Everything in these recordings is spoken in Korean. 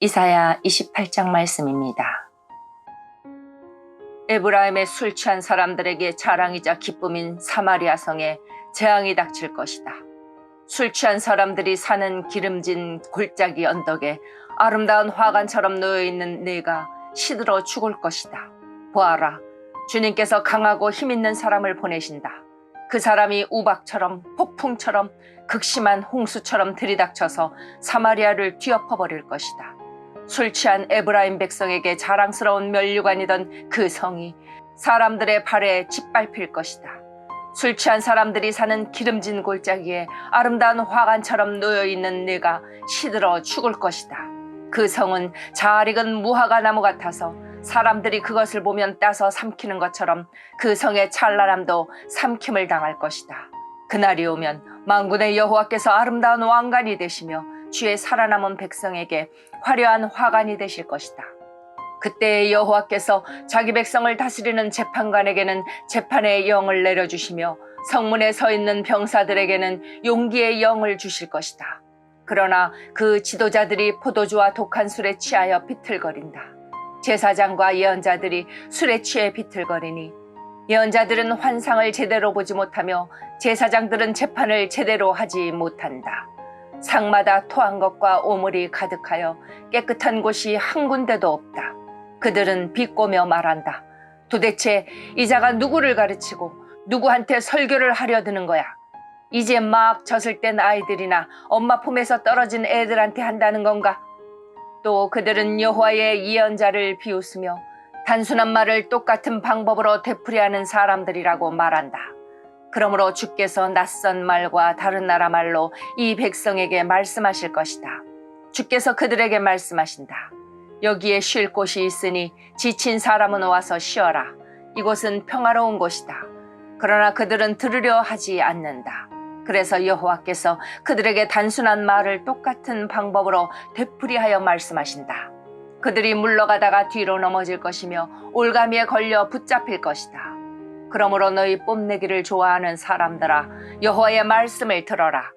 이사야 28장 말씀입니다. 에브라임의 술 취한 사람들에게 자랑이자 기쁨인 사마리아 성에 재앙이 닥칠 것이다. 술 취한 사람들이 사는 기름진 골짜기 언덕에 아름다운 화관처럼 놓여 있는 내가 시들어 죽을 것이다. 보아라, 주님께서 강하고 힘 있는 사람을 보내신다. 그 사람이 우박처럼 폭풍처럼 극심한 홍수처럼 들이닥쳐서 사마리아를 뒤엎어버릴 것이다. 술 취한 에브라임 백성에게 자랑스러운 면류관이던 그 성이 사람들의 발에 짓밟힐 것이다. 술 취한 사람들이 사는 기름진 골짜기에 아름다운 화관처럼 놓여 있는 내가 시들어 죽을 것이다. 그 성은 잘 익은 무화과 나무 같아서 사람들이 그것을 보면 따서 삼키는 것처럼 그 성의 찬란함도 삼킴을 당할 것이다. 그날이 오면 망군의 여호와께서 아름다운 왕관이 되시며 주의 살아남은 백성에게 화려한 화관이 되실 것이다. 그때 여호와께서 자기 백성을 다스리는 재판관에게는 재판의 영을 내려주시며 성문에 서 있는 병사들에게는 용기의 영을 주실 것이다. 그러나 그 지도자들이 포도주와 독한 술에 취하여 비틀거린다. 제사장과 예언자들이 술에 취해 비틀거리니 예언자들은 환상을 제대로 보지 못하며 제사장들은 재판을 제대로 하지 못한다. 상마다 토한 것과 오물이 가득하여 깨끗한 곳이 한 군데도 없다. 그들은 비꼬며 말한다. 도대체 이자가 누구를 가르치고 누구한테 설교를 하려 드는 거야? 이제 막 젖을 땐 아이들이나 엄마 품에서 떨어진 애들한테 한다는 건가? 또 그들은 여호와의 예언자를 비웃으며 단순한 말을 똑같은 방법으로 되풀이하는 사람들이라고 말한다. 그러므로 주께서 낯선 말과 다른 나라 말로 이 백성에게 말씀하실 것이다. 주께서 그들에게 말씀하신다. 여기에 쉴 곳이 있으니 지친 사람은 와서 쉬어라. 이곳은 평화로운 곳이다. 그러나 그들은 들으려 하지 않는다. 그래서 여호와께서 그들에게 단순한 말을 똑같은 방법으로 되풀이하여 말씀하신다. 그들이 물러가다가 뒤로 넘어질 것이며 올가미에 걸려 붙잡힐 것이다. 그러므로 너희 뽐내기를 좋아하는 사람들아 여호와의 말씀을 들어라.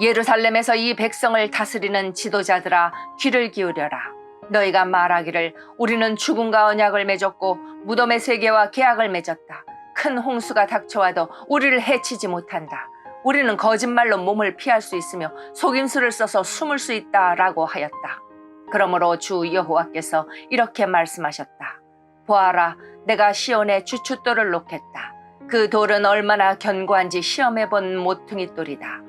예루살렘에서 이 백성을 다스리는 지도자들아 귀를 기울여라. 너희가 말하기를 우리는 죽음과 언약을 맺었고 무덤의 세계와 계약을 맺었다. 큰 홍수가 닥쳐와도 우리를 해치지 못한다. 우리는 거짓말로 몸을 피할 수 있으며 속임수를 써서 숨을 수 있다라고 하였다. 그러므로 주 여호와께서 이렇게 말씀하셨다. 보아라, 내가 시온에 주춧돌을 놓겠다. 그 돌은 얼마나 견고한지 시험해 본 모퉁이 돌이다.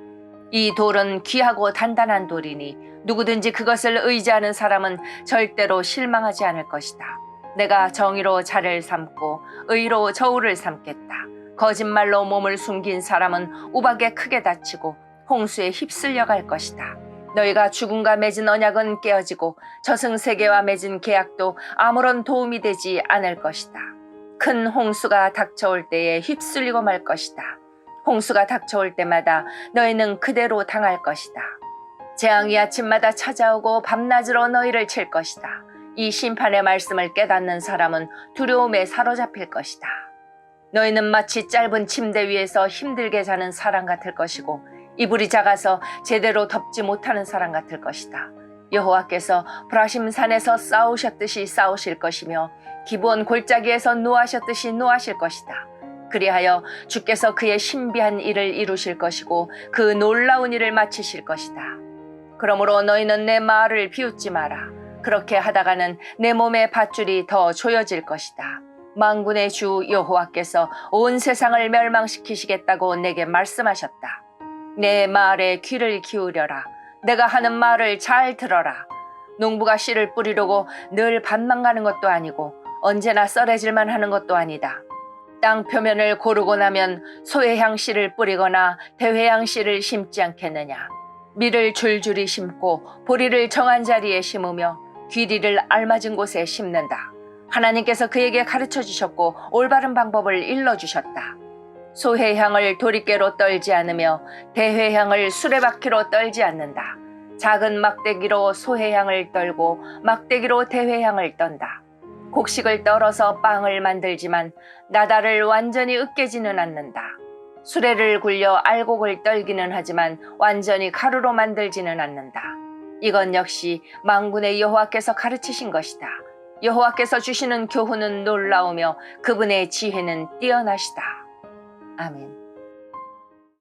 이 돌은 귀하고 단단한 돌이니 누구든지 그것을 의지하는 사람은 절대로 실망하지 않을 것이다. 내가 정의로 자를 삼고 의로 저울을 삼겠다. 거짓말로 몸을 숨긴 사람은 우박에 크게 다치고 홍수에 휩쓸려 갈 것이다. 너희가 죽음과 맺은 언약은 깨어지고 저승세계와 맺은 계약도 아무런 도움이 되지 않을 것이다. 큰 홍수가 닥쳐올 때에 휩쓸리고 말 것이다. 홍수가 닥쳐올 때마다 너희는 그대로 당할 것이다. 재앙이 아침마다 찾아오고 밤낮으로 너희를 칠 것이다. 이 심판의 말씀을 깨닫는 사람은 두려움에 사로잡힐 것이다. 너희는 마치 짧은 침대 위에서 힘들게 자는 사람 같을 것이고 이불이 작아서 제대로 덮지 못하는 사람 같을 것이다. 여호와께서 브라심 산에서 싸우셨듯이 싸우실 것이며 기본 골짜기에서 노하셨듯이 노하실 것이다. 그리하여 주께서 그의 신비한 일을 이루실 것이고 그 놀라운 일을 마치실 것이다. 그러므로 너희는 내 말을 비웃지 마라. 그렇게 하다가는 내 몸의 밧줄이 더 조여질 것이다. 망군의 주 여호와께서 온 세상을 멸망시키시겠다고 내게 말씀하셨다. 내 말에 귀를 기울여라. 내가 하는 말을 잘 들어라. 농부가 씨를 뿌리려고 늘 밭만 가는 것도 아니고 언제나 썰해질만 하는 것도 아니다. 땅 표면을 고르고 나면 소해향 씨를 뿌리거나 대회향 씨를 심지 않겠느냐. 밀을 줄줄이 심고 보리를 정한 자리에 심으며 귀리를 알맞은 곳에 심는다. 하나님께서 그에게 가르쳐 주셨고 올바른 방법을 일러 주셨다. 소해향을 도리깨로 떨지 않으며 대회향을 수레바퀴로 떨지 않는다. 작은 막대기로 소해향을 떨고 막대기로 대회향을 떤다. 곡식을 떨어서 빵을 만들지만 나달을 완전히 으깨지는 않는다. 수레를 굴려 알곡을 떨기는 하지만 완전히 가루로 만들지는 않는다. 이건 역시 망군의 여호와께서 가르치신 것이다. 여호와께서 주시는 교훈은 놀라우며 그분의 지혜는 뛰어나시다. 아멘.